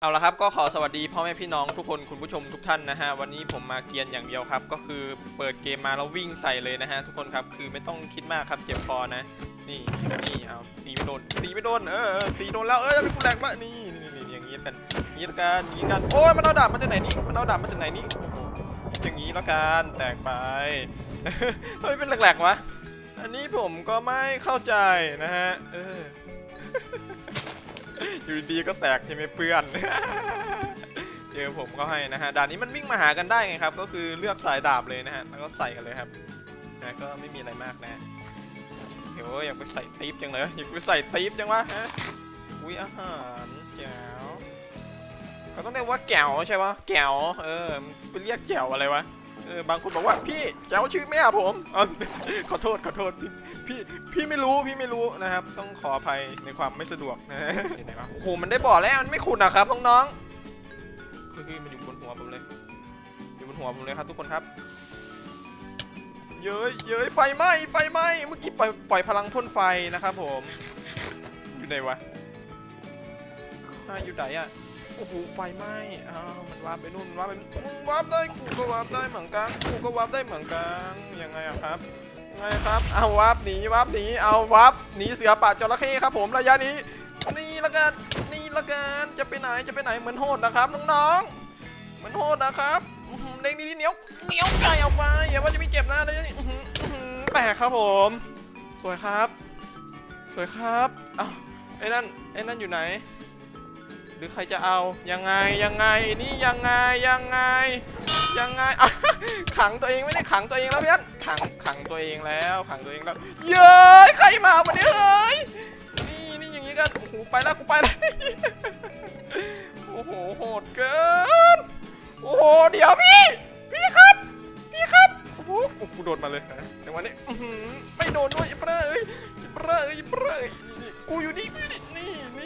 เอาละครับก็ขอสวัสดีพ่อแม่พี่น้องทุกคนคุณผู้ชมทุกท่านนะฮะวันนี้ผมมาเกียนอย่างเดียวครับ ก็คือเปิดเกมมาแล้ววิ่งใส่เลยนะฮะทุกคนครับคือไม่ต้องคิดมากครับเจ็บคอนะ นี่นี่เอาตีไม่โดนตีไม่โดนเออตีโดนแล้วเออจะเป็นกูแรงปะนี่นี่นี่อย่างงี้กันอย่างงี้ละกันอย่างงี้กันโอ้ยมันเอาดาบมาจากไหนนี่มันเอาดาบมาจากไหนนี่อย่างงี้ละกันแตกไปเฮ้ยเป็นแหลกๆวะอันนี้ผมก็ไม่เข้าใจนะฮะเออ อยู่ดีๆก็แตกใช่ไหมเพื่อน เจอผมก็ให้นะฮะด่านนี้มันวิ่งมาหากันได้ไงครับ ก็คือเลือกสายดาบเลยนะฮะแล้วก็ใส่กันเลยครับนะก็ไม่มีอะไรมากนะเดี๋ยวอยากไปใส่ตีฟจังเลยอยากไปใส่ตีฟจังวะฮะอุ้ยอาหารแจ๋วเขาต้องเรียกว่าแก้วใช่ปะแก้วเออไปเรียกแจ๋วอะไรวะ เออบางคนบอกว่าพี่แจ๋วชื่อแม่ผมอ๋อขอโทษขอโทษพี่พี่พี่ไม่รู้พี่ไม่รู้นะครับ ต้องขออภัยในความไม่สะดวกนะฮะที่ไหนวะโอ้โหมันได้บอกแล้วมันไม่ขุดนะครับน้องๆคือมันอยู่บนหัวผมเลยอยู่บนหัวผมเลยครับ ทุกคนครับ เย้ยเย้ยไฟไหม้ไฟไหม้เมื่อกี้ปล่อยปล่อยพลังพ่นไฟนะครับผม อยู่ไหนวะอ่าอยู่ไหนอะ โอ้โหไฟไหม้อ้าวมันวาร์ปไปนู่นมันวาร์ปไปนู่นวาร์ปได้กูก็วาร์ปได้เหมือนกันกูก็วาร์ปได้เหมือนกันยังไงอะครับยังไงครับเอาวาร์ปหนีวาร์ปหนีเอาวาร์ปหนีเสือป่าจระเข้ครับผมระยะนี้นี่ละกันนี่ละกันจะไปไหนจะไปไหนเหมือนโหดนะครับน้องๆเหมือนโหดนะครับอื้อหือเล็งดีๆเหนียวเหนียวไก่ออกไปอย่าว่าจะไม่เจ็บนะระยะนี้แปลกครับผม สวยครับ สวยครับเอ้าไอ้นั่นไอ้นั่นอยู่ไหน หรือใครจะเอายังไงยังไงนี่ยังไงยังไงยังไงอะขังตัวเองไม่ได้ขังตัวเองแล้วเพื่อนขังขังตัวเองแล้วขังตัวเองแล้วเย้ยใครมาวันนี้เฮ้ยนี่นี่อย่างงี้กันโอ้โหไปแล้วกูไปแล้วโอ้โหโหดเกินโอ้โหเดี๋ยวพี่พี่ครับพี่ครับโอ้โหกูโดดมาเลยในวันนี้ไม่โดนด้วยอ้เปรอะเอ้ยอ้เปรอะเอ้ยอ้เประเอ้ยกูอยู่นี่กูอยู่นี่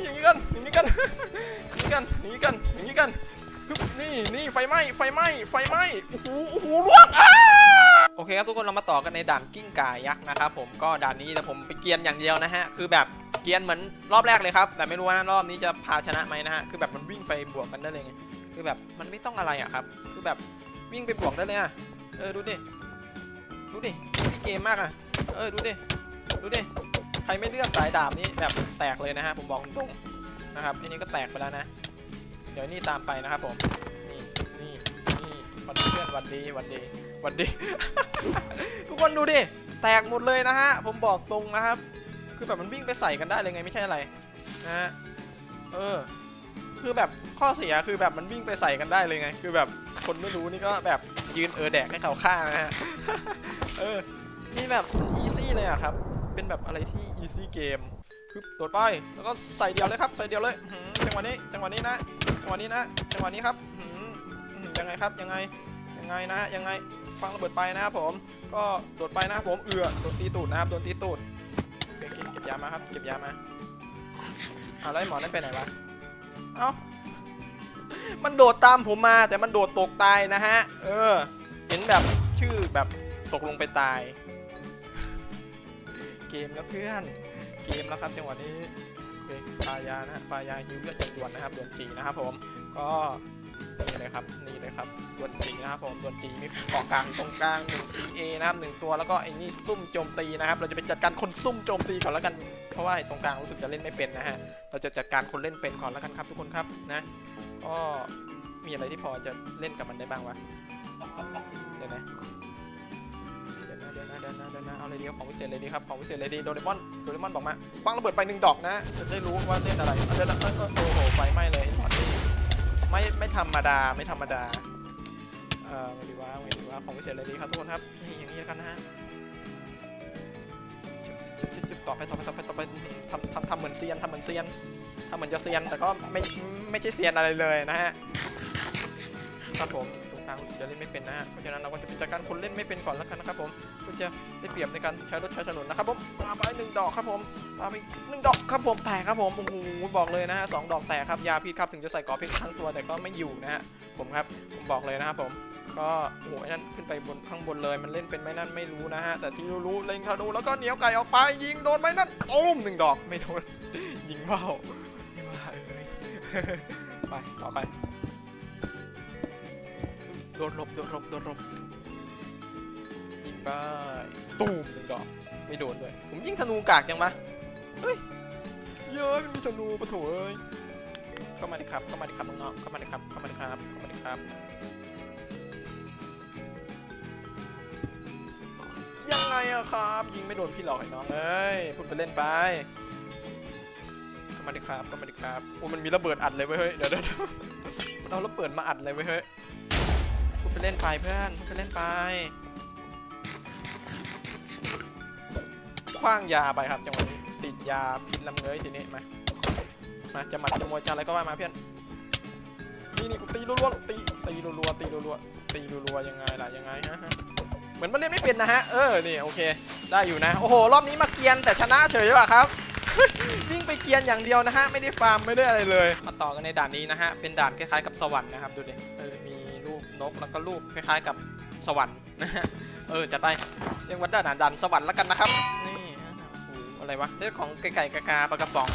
อย่างงี้กันอย่างงี้กันอย่างนี้กันอย่างนี้กันอย่างนี้กันนี่นี่ไฟไหม้ไฟไหม้ไฟไหม้โอ้โหโอ้โหล่วงอ้าโอเคครับทุกคนเรามาต่อกันในด่านกิ้งก่ายักษ์นะครับผมก็ด่านนี้แต่ผมไปเกียนอย่างเดียวนะฮะคือแบบเกียนเหมือนรอบแรกเลยครับ แต่ไม่รู้ว่ารอบนี้จะพาชนะไหมนะฮะคือแบบมันวิ่งไปบวกกันได้เลยไงคือแบบมันไม่ต้องอะไรอะครับ คือแบบวิ่งไปบวกได้เลยอะเออดูดิดูดิที่เกมมากอะเออดูดิดูดิ ใครไม่เลือกสายดาบนี้แบบแตกเลยนะฮะผมบอกตรงนะครับอันนี้ก็แตกไปแล้วนะ เดี๋ยวนี่ตามไปนะครับผมนี่นี่นี่วันดีเพื่อนวันดีวันดีวันดี ทุกคนดูดิแตกหมดเลยนะฮะผมบอกตรงนะครับ คือแบบมันวิ่งไปใส่กันได้เลยไงไม่ใช่อะไรนะฮะเออ คือแบบข้อเสียคือแบบมันวิ่งไปใส่กันได้เลยไง คือแบบคนไม่รู้นี่ก็แบบยืนเออแดกให้เขาฆ่านะฮะเออนี่แบบอีซี่เลยอะครับ เป็นแบบอะไรที่อีซี่เกมปึ๊บโดดไป แล้วก็ใส่เดียวเลยครับ ใส่เดียวเลยหืมจังหวะนี้ จังหวะนี้นะ จังหวะนี้นะ จังหวะนี้ครับหืมหืมยังไงครับ ยังไง ยังไงนะ ยังไง ฟังระเบิดไปนะครับผม ก็โดดไปนะครับผม เอือโดนตีตูดนะครับ โดนตีตูดเก็บเก็บยามาครับ เก็บยามาอาแล้วไอ้หมอนั่นไปไหนวะ เอ้า มันโดดตามผมมา แต่มันโดดตกตายนะฮะ เออ เห็นแบบชื่อแบบตกลงไปตาย เกมครับเพื่อนเกมแล้วครับจังหวะนี้โอเคปายานะฮะปายาฮิวเลือดอย่างด่วนนะครับด่วนจีนะครับผมก็นี่เลยครับนี่เลยครับด่วนจีนะครับผมด่วนจีมีเกาะกลางตรงกลางหนึ่งเอนะครับหนึ่งตัวแล้วก็ไอ้นี่ซุ่มโจมตีนะครับ เราจะไปจัดการคนซุ่มโจมตีก่อนแล้วกันเพราะว่าไอ้ตรงกลางรู้สึกจะเล่นไม่เป็นนะฮะเราจะจัดการคนเล่นเป็นก่อนแล้วกันครับทุกคนครับนะก็มีอะไรที่พอจะเล่นกับมันได้บ้างวะเดี๋ยวนะเดี๋ยวนะ เดี๋ยวนะเดี๋ยวนเดี๋ยวนะเอาเลยดีครับของวิเศษเลยดีครับของวิเศษเลยดีโดเรมอนโดเรมอนบอกมาคว้างระเบิดไปหนึ่งดอกนะจะได้รู้ว่าเล่นอะไรเดี๋ยวนะเออเออโอ้โหไฟไหม้เลยอนี้ไม่ไม่ธรรมดาไม่ธรรมดาเอ่อไงดีวะไงดีวะของวิเศษเลยดีครับทุกคนครับนี่อย่างนี้แล้วกันนะฮะจึ๊บจึ๊บจึ๊บจึ๊บต่อไปต่อไปต่อไปต่อไปทำทำทำเหมือนเซียนทำเหมือนเซียนทำเหมือนจะเซียนแต่ก็ไม่ไม่ใช่เซียนอะไรเลยนะฮะครับผมางรู้สึกจะเล่นไม่เป็นนะฮะเพราะฉะนั้นเราก็จะไปจัดการคนเล่นไม่เป็นก่อนแล้วกันนะครับผมเพื่อจะได้เปรียบในการใช้รถใช้ถนนนะครับผมปาไปหนึ่งดอกครับผมปาไปหนึ่งดอกครับผมแตกครับผมโอ้โหบอกเลยนะฮะสองดอกแตกครับยาพิษครับถึงจะใส่กอเพชรทั้งตัวแต่ก็ไม่อยู่นะฮะผมครับผมบอกเลยนะครับผมก็โอ้โหนั่นขึ้นไปบนข้างบนเลยมันเล่นเป็นไหมนั่นไม่รู้นะฮะแต่ที่รู้เล็งธนูแล้วก็เหนียวไก่ออกไปยิงโดนไหมนั่นตุ้มหนึ่งดอกไม่โดนยิงเบาไม่ว่าไปต่อไป ดดหลบโดดหลบโดดหลบยิงไปตูมหนึ่งดอกไม่โดนด้วยผมยิงธนูกากยังมาเฮ้ยเย้ยมันมีธนูปะโถเอ้ยเข้ามาดิครับเข้ามาดิครับน้องๆเข้ามาดิครับเข้ามาดิครับเข้ามาดิครับ ยังไงอะครับ ยิงไม่โดนพี่หรอกไอ้น้องเอ้ยพูดไปเล่นไปเข้ามาดิครับเข้ามาดิครับโอ้มันมีระเบิดอัดเลยเว้ยเฮ้ยเดี๋ยวเดี๋ยวเดี๋ยวมันเอาระเบิดมาอัดเลยเว้ยเฮ้ยพูด ไปเล่นไปเพื่อนไปเล่นไปคว้างยาไปครับจังหวะนี้ติดยาพิษลำเงยทีนี้มามาจะหมัดจะมวยจะอะไรก็ว่ามาเพื่อนนี่นี่กูตีรัวๆตีตีรัวๆตีรัวๆตีรัวๆยังไงล่ะยังไงฮะเหมือนมันเล่นไม่เป็นนะฮะเออนี่โอเค ได้อยู่นะโอ้โหรอบนี้มาเกียนแต่ชนะเฉยว่ะครับวิ่งไปเกียนอย่างเดียวนะฮะไม่ได้ฟาร์มไม่ได้อะไรเลย มาต่อกันในด่านนี้นะฮะเป็นด่านคล้ายๆกับสวรรค์นะครับดูดิเออมี นกแล้วก็รูปคล้ายๆกับสวรรค์นะฮะเออจัดไปเรียกว่าด่านด่านสวรรค์แล้วกันนะครับนี่โอ้อะไรวะเรื่องของไก่ไก่กากาปลากระป๋อง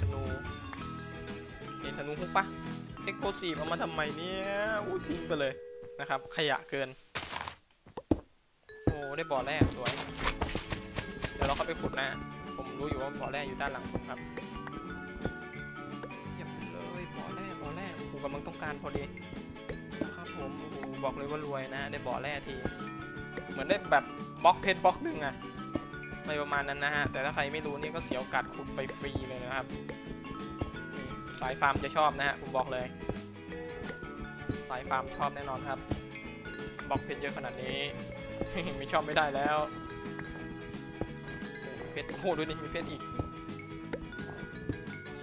ธนูเห็นธนูฮุกปะเอ็กโพซีเอามาทำไมเนี่ยอู้ทิ้งไปเลยนะครับ ขยะเกินโอ้ได้บ่อแร่สวย เดี๋ยวเราเข้าไปขุดนะผมรู้อยู่ว่าบ่อแร่อยู่ด้านหลังผมครับเยี่ยมเลยบ่อแร่บ่อแร่ผมกำลังต้องการพอดี บอกเลยว่ารวยนะได้บ่อแร่ที เหมือนได้แบบบล็อกเพชรบล็อกหนึ่งอะอะไรประมาณนั้นนะฮะ แต่ถ้าใครไม่รู้นี่ก็เสียโอกาสขุดไปฟรีเลยนะครับ สายฟาร์มจะชอบนะฮะผมบอกเลย สายฟาร์มชอบแน่นอนครับบล็อกเพชรเยอะขนาดนี้ไม่ชอบไม่ได้แล้วเพชรโอ้โหดูนี่มีเพชรอีก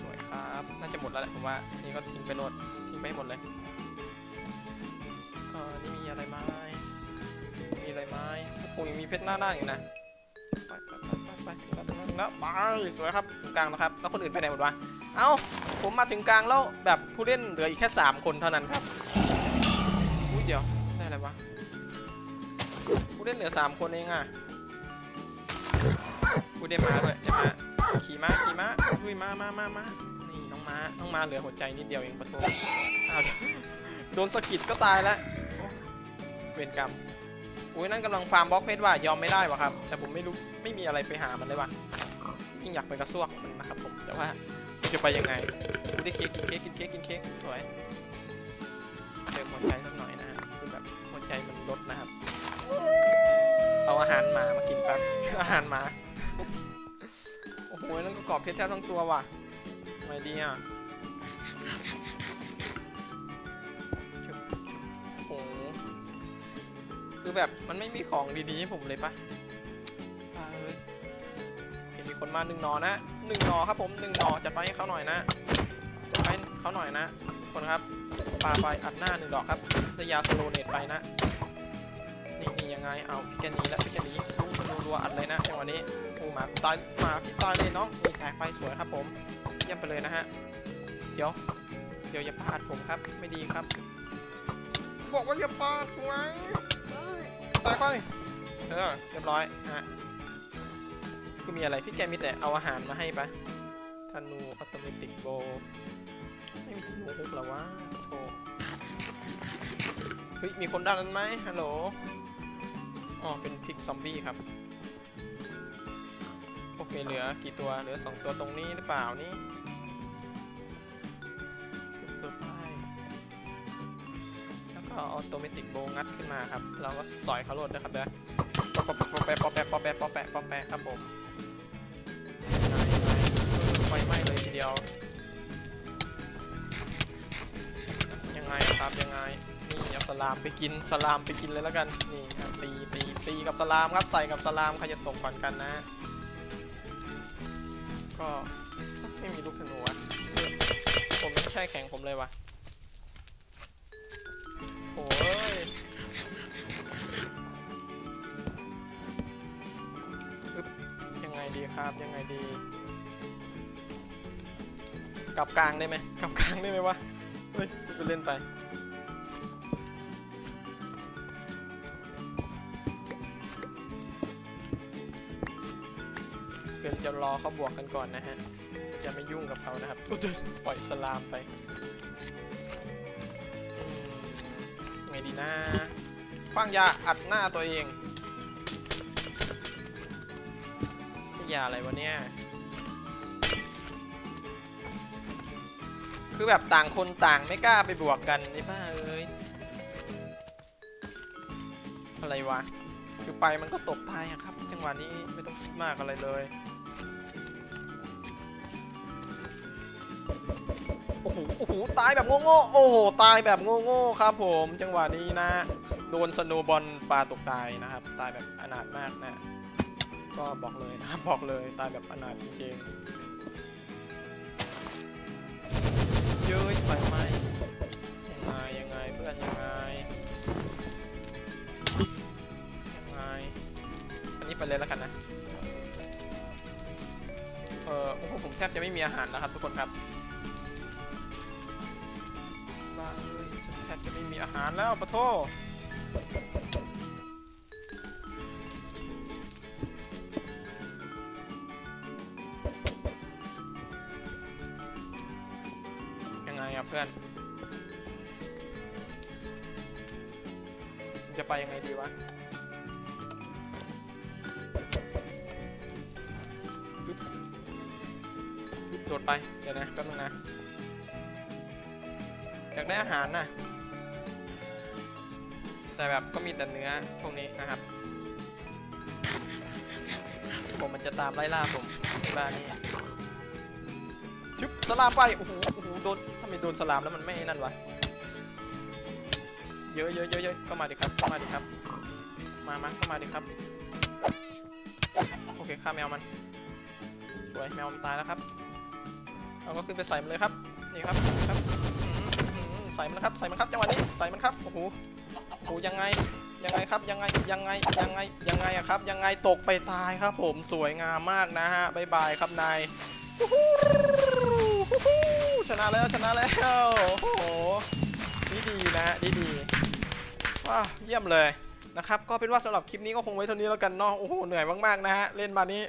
สวยครับ น่าจะหมดแล้วแหละผมว่านี่ก็ทิ้งไปโหลดทิ้งไปหมดเลย เออนี่มีอะไรไหมมีอะไรไหมโอ้โหยังมีเพชรหน้าหน้าอีกนะไปไปไปไปไปถึงแล้วถึงแล้วถึงแล้วไปสวยครับถึงกลางแล้วครับ แล้วคนอื่นไปไหนหมดวะ เอ้า ผมมาถึงกลางแล้วแบบผู้เล่นเหลืออีกแค่สามคนเท่านั้นครับ อุ้ยเดี๋ยวได้อะไรวะ ผู้เล่นเหลือสามคนเองอะผู้ได้มาด้วยได้มาขี่ม้าขี่ม้าอุ้ยมามามามานี่น้องม้าน้องม้าเหลือหัวใจนิดเดียวเองปะโถอ้าวโดนสะกิดก็ตายแล้ว เวรกรรมอุ้ยนั่นกำลังฟาร์มบล็อกเพชรว่ะยอมไม่ได้ว่ะครับ แต่ผมไม่รู้ไม่มีอะไรไปหามันเลยว่ะยิ่งอยากไปกระซวกมันนะครับผมแต่ว่าจะไปยังไงกูได้เค้กกินเค้กกินเค้กกินเค้กสวยเจอหัวใจสักหน่อยนะฮะคือแบบหัวใจมันลดนะครับ เอาอาหารหมามากินแป๊บอาหารหมา โอ้โหนั่นก็กรอบเพชรแทบทั้งตัวว่ะทำไงดีอะ คือแบบมันไม่มีของดีๆให้ผมเลยปะเห็นมีคนมาหนึ่งนอนะหนึ่งนอครับผมหนึ่งนอจัดไปให้เขาหน่อยนะจัดไปเขาหน่อยนะ คนครับปาไปอัดหน้าหนึ่งดอกครับระยาสโลเนตไปนะ นี่นี่ยังไง เอาพิกานีแล้วพิกานีลูกรัวๆอัดเลยนะจังหวะนี้โอ้หมาตายหมาพี่ตายเลยน้องนี่แตกไปสวยครับผมเยี่ยมไปเลยนะฮะ เดี๋ยว เดี๋ยวอย่าปาดผมครับ ไม่ดีครับ บอกว่าอย่าปาดไว้ ตายไปเออเรียบร้อยฮะคือมีอะไรพี่แกมีแต่เอาอาหารมาให้ปะธนูอัตโนมัติโบไม่มีธนูฮุกแล้ววะโธ่เฮ้ยมีคนด้านนั้นไหมฮัลโหลอ๋อเป็นพิกซอมบี้ครับโอเคเหลือกี่ตัวเหลือสองตัวตรงนี้หรือเปล่านี่ ก็ออโตเมติกโบงัดขึ้นมาครับ เราก็สอยเขาโหลดนะครับเด้อปอปอแปะปอแปะปอแปะปอแปะปอแปะครับผมไฟไหม้เลยทีเดียว ยังไงครับยังไง นี่เอาสลามไปกินสลามไปกินเลยแล้วกัน นี่ครับตีตีตีกับสลามครับใส่กับสลามใครจะตกก่อนกันนะ ก็ไม่มีลูกธนูอะผมไม่ใช่แข่งผมเลยวะ โอ้ยอึ๊บยังไงดีครับยังไงดี กลับกลางได้ไหมกลับกลางได้ไหมวะ เฮ้ยไปเล่นไป เดี๋ยวจะรอเขาบวกกันก่อนนะฮะ จะไม่ยุ่งกับเขานะครับอุ๊ยปล่อยสลามไป นะคว้างยาอัดหน้าตัวเองยาอะไรวะเนี่ย คือแบบต่างคนต่างไม่กล้าไปบวกกันนี่บ้าเอ้ย อะไรวะ คือไปมันก็ตกตายครับ จังหวะนี้ไม่ต้องคิดมากอะไรเลย อ้โหโอ้โหตายแบบโง่ๆโอ้โหตายแบบโง่ๆครับผมจังหวะนี้นะ โดนสโนบอลปลาตกตายนะครับ ตายแบบอนาถมากนะ ก็บอกเลยนะบอกเลยตายแบบอนาถจริงๆเย้ยไปไหมยังไงยังไงเพื่อนยังไงยังไงอันนี้ไปเลยแล้วกันนะเออโอ้โหผมแทบจะไม่มีอาหารแล้วครับทุกคนครับาเอ้ยฉันแทบจะไม่มีอาหารแล้วปะโทยังไงอะเพื่อน จะไปยังไงดีวะโดดไป เดี๋ยวนะแป๊บนึงนะ อยากได้อาหารนะแต่แบบก็มีแต่เนื้อพวกนี้นะครับ ผมมันจะตามไล่ล่าผมบ้านนี้ชึบสลามไปโอ้โหโอ้โหโดนถ้าไม่โดนสลามแล้วมันไม่นั่นวะเยอะเยอะเยอะเยอะก็มาดิครับก็มาดิครับ มามาก็มาดิครับ โอเคฆ่าแมวมันสวยแมวมันตายแล้วครับ เราก็ขึ้นไปใส่มันเลยครับ นี่ครับนี่ครับ ใส่มันครับ ใส่มันครับจังหวะนี้ใส่มันครับโอ้โหโอ้โหยังไงยังไงครับยังไงยังไงยังไงยังไงอะครับ ยังไงตกไปตายครับ ผมสวยงามมากนะฮะบายบายครับนายชนะแล้วชนะแล้วโอ้โหนี่ดีนะดีดีว้าวเยี่ยมเลยนะครับก็เป็นว่าสำหรับคลิปนี้ก็คงไว้เท่านี้แล้วกันเนาะโอ้โหเหนื่อยมากๆนะฮะเล่นมานี้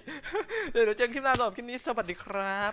เดี๋ยวเจอกันคลิปหน้าสำหรับคลิปนี้สวัสดีครับ